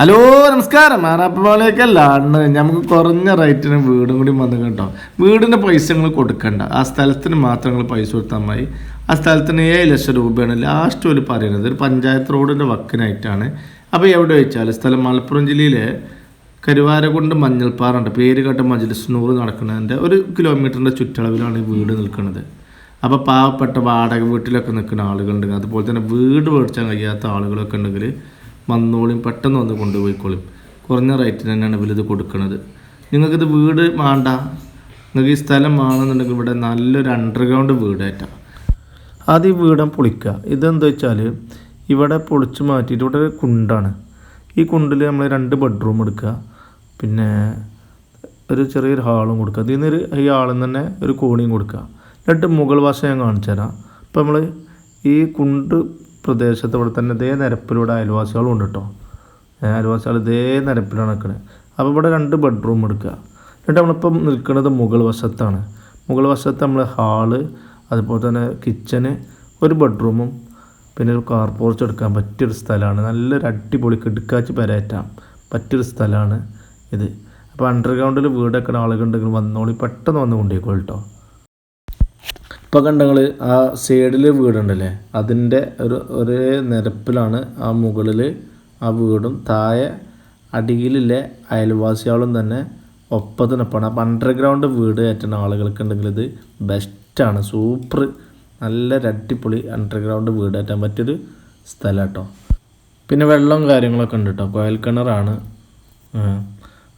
Hello നമസ്കാരം. ആറാപ്പുറത്തേക്കല്ല അല്ലാണ്ട് നമുക്ക് കുറഞ്ഞ റേറ്റിന് വീടും കൂടി വന്നു കേട്ടോ വീടിന്റെ പൈസ നിങ്ങൾ കൊടുക്കണ്ട. ആ സ്ഥലത്തിന് മാത്രം നിങ്ങൾ പൈസ കൊടുത്താൽ മതി. ആ സ്ഥലത്തിന് ഏഴ് ലക്ഷം രൂപയാണ് ലാസ്റ്റ് ഒരു പറയുന്നത്. ഒരു പഞ്ചായത്ത് റോഡിന്റെ വക്കിനായിട്ടാണ്. അപ്പോൾ എവിടെ വെച്ചാൽ സ്ഥലം മലപ്പുറം ജില്ലയിലെ കരുവാരകുണ്ട് മഞ്ഞൾപ്പാറുണ്ട്. പേര് കേട്ട മജ്ലിസ്നൂർ നടക്കുന്നതിന്റെ ഒരു കിലോമീറ്ററിന്റെ ചുറ്റളവിലാണ് ഈ വീട് നിൽക്കുന്നത്. അപ്പോൾ പാവപ്പെട്ട വാടക വീട്ടിലൊക്കെ നിൽക്കുന്ന ആളുകളുണ്ടെങ്കിൽ അതുപോലെ തന്നെ വീട് മേടിച്ചാൽ കഴിയാത്ത ആളുകളൊക്കെ ഉണ്ടെങ്കിൽ വന്നോളും പെട്ടെന്ന് വന്ന് കൊണ്ടുപോയിക്കോളും. കുറഞ്ഞ റേറ്റിന് തന്നെയാണ് ഇവരിത് കൊടുക്കുന്നത് നിങ്ങൾക്കിത് വീട് വേണ്ട നിങ്ങൾക്ക് ഈ സ്ഥലം വേണമെന്നുണ്ടെങ്കിൽ ഇവിടെ നല്ലൊരു അണ്ടർഗ്രൗണ്ട് വീടായിട്ടാണ് ആദ്യം വീടം പൊളിക്കുക ഇതെന്താ വെച്ചാൽ ഇവിടെ പൊളിച്ച് മാറ്റിയിട്ട് ഇവിടെ ഒരു കുണ്ടാണ്. ഈ കുണ്ടിൽ നമ്മൾ രണ്ട് ബെഡ്റൂം എടുക്കുക പിന്നെ ഒരു ചെറിയൊരു ഹാളും കൊടുക്കുക അതിൽ നിന്നൊരു ഈ ഹാളിൽ തന്നെ ഒരു കോണിയും കൊടുക്കുക എന്നിട്ട് മുകൾ വശം ഞാൻ കാണിച്ചു തരാം അപ്പോൾ നമ്മൾ ഈ കുണ്ട് പ്രദേശത്ത് ഇവിടെ തന്നെ ഇതേ നിരപ്പിലൂടെ അയൽവാസികളും ഉണ്ട് കേട്ടോ. അയൽവാസികൾ ഇതേ നിരപ്പിലാണ് നിൽക്കുന്നത് അപ്പോൾ ഇവിടെ രണ്ട് ബെഡ്റൂം എടുക്കുക. എന്നിട്ട് നമ്മളിപ്പം നിൽക്കുന്നത് മുകൾ വശത്താണ്. മുകൾ വശത്ത് നമ്മൾ ഹാൾ അതുപോലെ തന്നെ കിച്ചന് ഒരു ബെഡ്റൂമും പിന്നെ ഒരു കാർ പോർച്ച് എടുക്കാൻ പറ്റിയൊരു സ്ഥലമാണ്. നല്ലൊരു അടിപൊളി കിടുക്കാച്ചി പരേറ്റാം. പറ്റിയൊരു സ്ഥലമാണ് ഇത്. അപ്പോൾ അണ്ടർഗ്രൗണ്ടിൽ വീടൊക്കെ ആളുകളുണ്ടെങ്കിൽ വന്നോളി പെട്ടെന്ന് വന്ന് കൊണ്ടുപോയിക്കോളൂ കേട്ടോ. ഇപ്പോൾ കണ്ടങ്ങൾ ആ സൈഡിൽ വീടുണ്ടല്ലേ? അതിന്റെ ഒരു ഒരേ നിരപ്പിലാണ് ആ മുകളിൽ ആ വീടും. താഴെ അടിയിലെ അയൽവാസികളും തന്നെ ഒപ്പത്തിനൊപ്പമാണ് അപ്പം അണ്ടർഗ്രൗണ്ട് വീട് കയറ്റുന്ന ആളുകൾക്ക് ഉണ്ടെങ്കിൽ ഇത് ബെസ്റ്റാണ് സൂപ്പർ നല്ല അടിപൊളി അണ്ടർഗ്രൗണ്ട് വീട് കയറ്റാൻ പറ്റിയൊരു സ്ഥലം കേട്ടോ. പിന്നെ വെള്ളവും കാര്യങ്ങളൊക്കെ ഉണ്ട് കേട്ടോ. കോയൽ കിണറാണ്.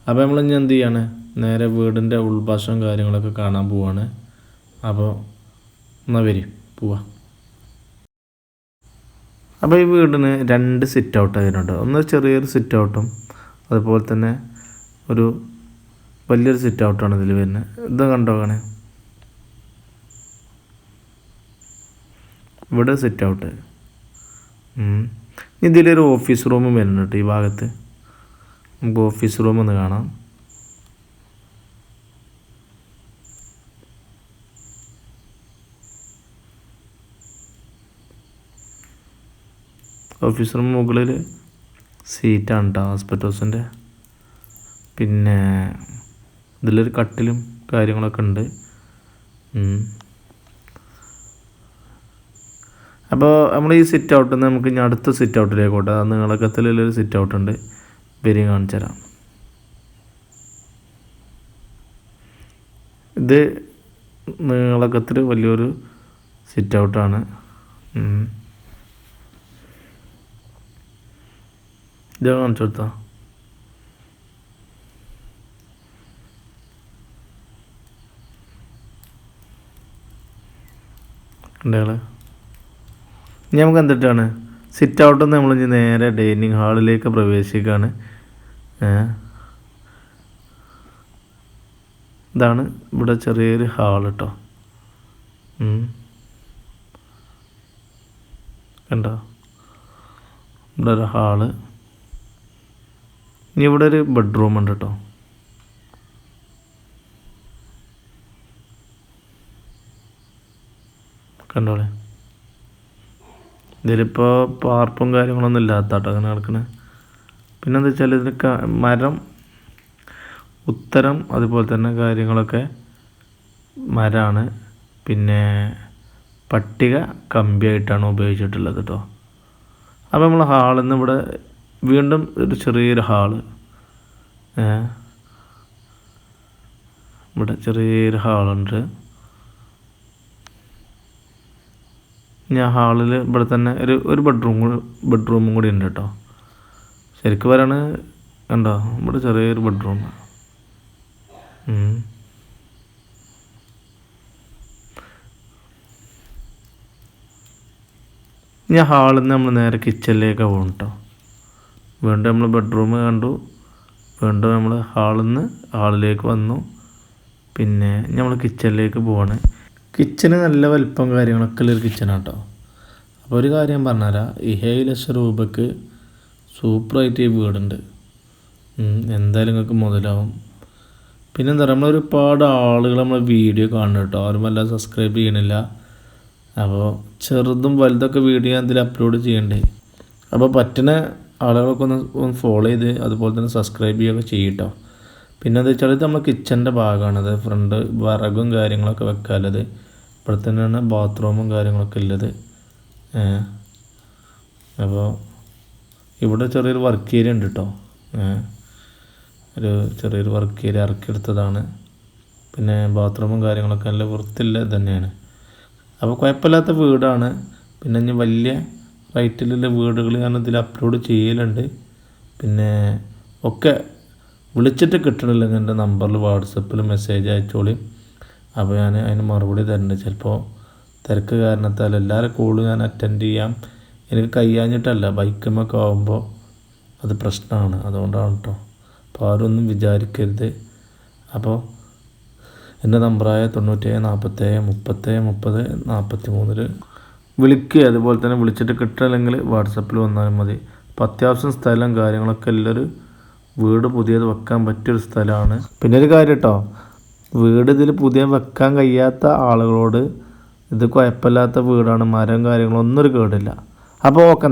അപ്പോൾ നമ്മൾ ഇനി എന്ത് ചെയ്യാണ്? നേരെ വീടിന്റെ ഉൾഭാഷവും കാര്യങ്ങളൊക്കെ കാണാൻ പോവാണ്. അപ്പോൾ എന്നാൽ വരും പോവാ. അപ്പോൾ ഈ വീടിന് രണ്ട് സിറ്റ് ഔട്ട് അതിനുണ്ട് ഒന്ന് ചെറിയൊരു സിറ്റ് ഔട്ടും അതുപോലെ തന്നെ ഒരു വലിയൊരു സിറ്റ് ഔട്ടാണ് ഇതിൽ വരുന്നത് ഇത് കണ്ടോ അങ്ങനെ ഇവിടെ സിറ്റ് ഔട്ട് ഇതിലൊരു ഓഫീസ് റൂമും വരുന്നുണ്ട് ഈ ഭാഗത്ത്. നമുക്ക് ഓഫീസ് റൂം ഒന്ന് കാണാം. ഓഫീസ് റൂം മുകളിൽ സീറ്റാണ് കേട്ടോ ഹോസ്പിറ്റൽസിന്റെ പിന്നെ ഇതിലൊരു കട്ടിലും കാര്യങ്ങളൊക്കെ ഉണ്ട്. അപ്പോൾ നമ്മൾ ഈ സിറ്റ് ഔട്ടിൽ നിന്ന് നമുക്ക് ഇനി അടുത്ത സിറ്റ് ഔട്ടിലേക്ക് പോട്ടെ. അത് നീളക്കത്തിലുള്ളൊരു സിറ്റ് ഔട്ട് ഉണ്ട്. വരി കാണിച്ചു തരാം. ഇത് നീളക്കത്തിൽ വലിയൊരു സിറ്റ് ഔട്ടാണ് ഇത് കാണിച്ചു കൊടുത്താ കണ്ടയാൾ നമുക്ക് എന്തിട്ടാണ് സിറ്റ് നിന്ന് നമ്മൾ ഇനി നേരെ ഡൈനിങ് ഹാളിലേക്ക് പ്രവേശിക്കുകയാണ്. ഇതാണ് ഇവിടെ ചെറിയൊരു ഹാൾ കേട്ടോ കണ്ടോ? ഇവിടെ ഒരു ഹാൾ ഇനി ഇവിടെ ഒരു ബെഡ്റൂം ഉണ്ട് കേട്ടോ കണ്ടോളെ. ഇതിലിപ്പോൾ പാർപ്പും കാര്യങ്ങളൊന്നും ഇല്ലാത്ത കേട്ടോ അങ്ങനെ കിടക്കണേ പിന്നെന്താ വെച്ചാൽ ഇതിന് മരം ഉത്തരം അതുപോലെ തന്നെ കാര്യങ്ങളൊക്കെ മരമാണ് പിന്നെ പട്ടിക കമ്പിയായിട്ടാണ് ഉപയോഗിച്ചിട്ടുള്ളത് കേട്ടോ അപ്പോൾ നമ്മൾ ഹാളിൽ നിന്ന് ഇവിടെ വീണ്ടും ഒരു ചെറിയൊരു ഹാൾ. ഇവിടെ ചെറിയൊരു ഹാളുണ്ട്. ഞാൻ ഹാളിൽ ഇവിടെ തന്നെ ഒരു ഒരു ബെഡ്റൂം ബെഡ്റൂമും കൂടി ഉണ്ട് കേട്ടോ. ശരിക്കും പറയാണ് കണ്ടോ? ഇവിടെ ചെറിയൊരു ബെഡ്റൂം. ഞാൻ ഹാളിൽ നിന്ന് നമ്മൾ നേരെ കിച്ചണിലേക്ക് പോകും കേട്ടോ. വീണ്ടും നമ്മൾ ബെഡ്റൂം കണ്ടു. വീണ്ടും നമ്മൾ ഹാളിൽ നിന്ന് ഹാളിലേക്ക് വന്നു. പിന്നെ നമ്മൾ കിച്ചണിലേക്ക് പോവാണ്. കിച്ചന് നല്ല വലിപ്പം കാര്യങ്ങളൊക്കെ ഉള്ളൊരു കിച്ചനാണ് കേട്ടോ അപ്പോൾ ഒരു കാര്യം പറഞ്ഞുതരാം. ഈ ഏഴ് ലക്ഷം രൂപയ്ക്ക് സൂപ്പറായിട്ട് ഈ വീടുണ്ട്. എന്തായാലും നിങ്ങൾക്ക് മുതലാവും. പിന്നെ എന്താ പറയുക നമ്മളൊരുപാട് ആളുകൾ നമ്മളെ വീഡിയോ കാണുന്നു കേട്ടോ. ആരും വല്ല സബ്സ്ക്രൈബ് ചെയ്യണില്ല. അപ്പോൾ ചെറുതും വലുതൊക്കെ വീഡിയോ ഞാൻ ഇതിൽ അപ്ലോഡ് ചെയ്യണ്ടേ. അപ്പോൾ പറ്റുന്ന ആളുകളൊക്കെ ഒന്ന് ഒന്ന് ഫോളോ ചെയ്ത് അതുപോലെ തന്നെ സബ്സ്ക്രൈബ് ചെയ്യുകയൊക്കെ ചെയ്യട്ടോ. പിന്നെ എന്താ വെച്ചാൽ ഇത് നമ്മൾ കിച്ചന്റെ അത് ഫ്രണ്ട് വിറകും കാര്യങ്ങളൊക്കെ വെക്കാനുള്ളത്. ഇവിടെ തന്നെയാണ് ബാത്റൂമും കാര്യങ്ങളൊക്കെ ഉള്ളത്. അപ്പോൾ ഇവിടെ ചെറിയൊരു വർക്ക് ഏരിയ ഉണ്ട് കേട്ടോ ഒരു ചെറിയൊരു വർക്ക് ഏരിയ ഇറക്കിയെടുത്തതാണ്. പിന്നെ ബാത്റൂമും കാര്യങ്ങളൊക്കെ നല്ല വൃത്തിയുള്ളത് തന്നെയാണ്. അപ്പോൾ കുഴപ്പമില്ലാത്ത വീടാണ്. പിന്നെ ഇനി വലിയ റൈറ്റിലുള്ള വീടുകൾ ഞാൻ ഇതിൽ അപ്ലോഡ് ചെയ്യലുണ്ട്. പിന്നെ ഒക്കെ വിളിച്ചിട്ട് കിട്ടണില്ലെങ്കിൽ എന്റെ നമ്പറിൽ വാട്സപ്പിൽ മെസ്സേജ് അയച്ചോളി. അപ്പോൾ ഞാൻ അതിന് മറുപടി തരുന്നുണ്ട് ചിലപ്പോൾ തിരക്ക് കാരണത്താൽ എല്ലാവരും കോൾ ഞാൻ അറ്റൻഡ് ചെയ്യാം. എനിക്ക് കയ്യാഞ്ഞിട്ടല്ല ബൈക്കുമൊക്കെ ആകുമ്പോൾ അത് പ്രശ്നമാണ് അതുകൊണ്ടാണ് കേട്ടോ അപ്പോൾ ആരൊന്നും വിചാരിക്കരുത്. അപ്പോൾ എന്റെ നമ്പറായ തൊണ്ണൂറ്റേഴ് നാൽപ്പത്തേഴ് മുപ്പത്തേഴ് മുപ്പത് നാൽപ്പത്തി മൂന്നിൽ വിളിക്കുക അതുപോലെ തന്നെ വിളിച്ചിട്ട് കിട്ടില്ലെങ്കിൽ വാട്സപ്പിൽ വന്നാലും മതി. അപ്പോൾ അത്യാവശ്യം സ്ഥലം കാര്യങ്ങളൊക്കെ എല്ലാവരും വീട് പുതിയത് വെക്കാൻ പറ്റിയൊരു സ്ഥലമാണ്. പിന്നെ ഒരു കാര്യം കേട്ടോ വീട് ഇതിൽ പുതിയ വെക്കാൻ കഴിയാത്ത ആളുകളോട് ഇത് കുഴപ്പമില്ലാത്ത വീടാണ് മരം കാര്യങ്ങളൊന്നും ഒരു കേടില്ല. അപ്പോൾ ഓക്കെ.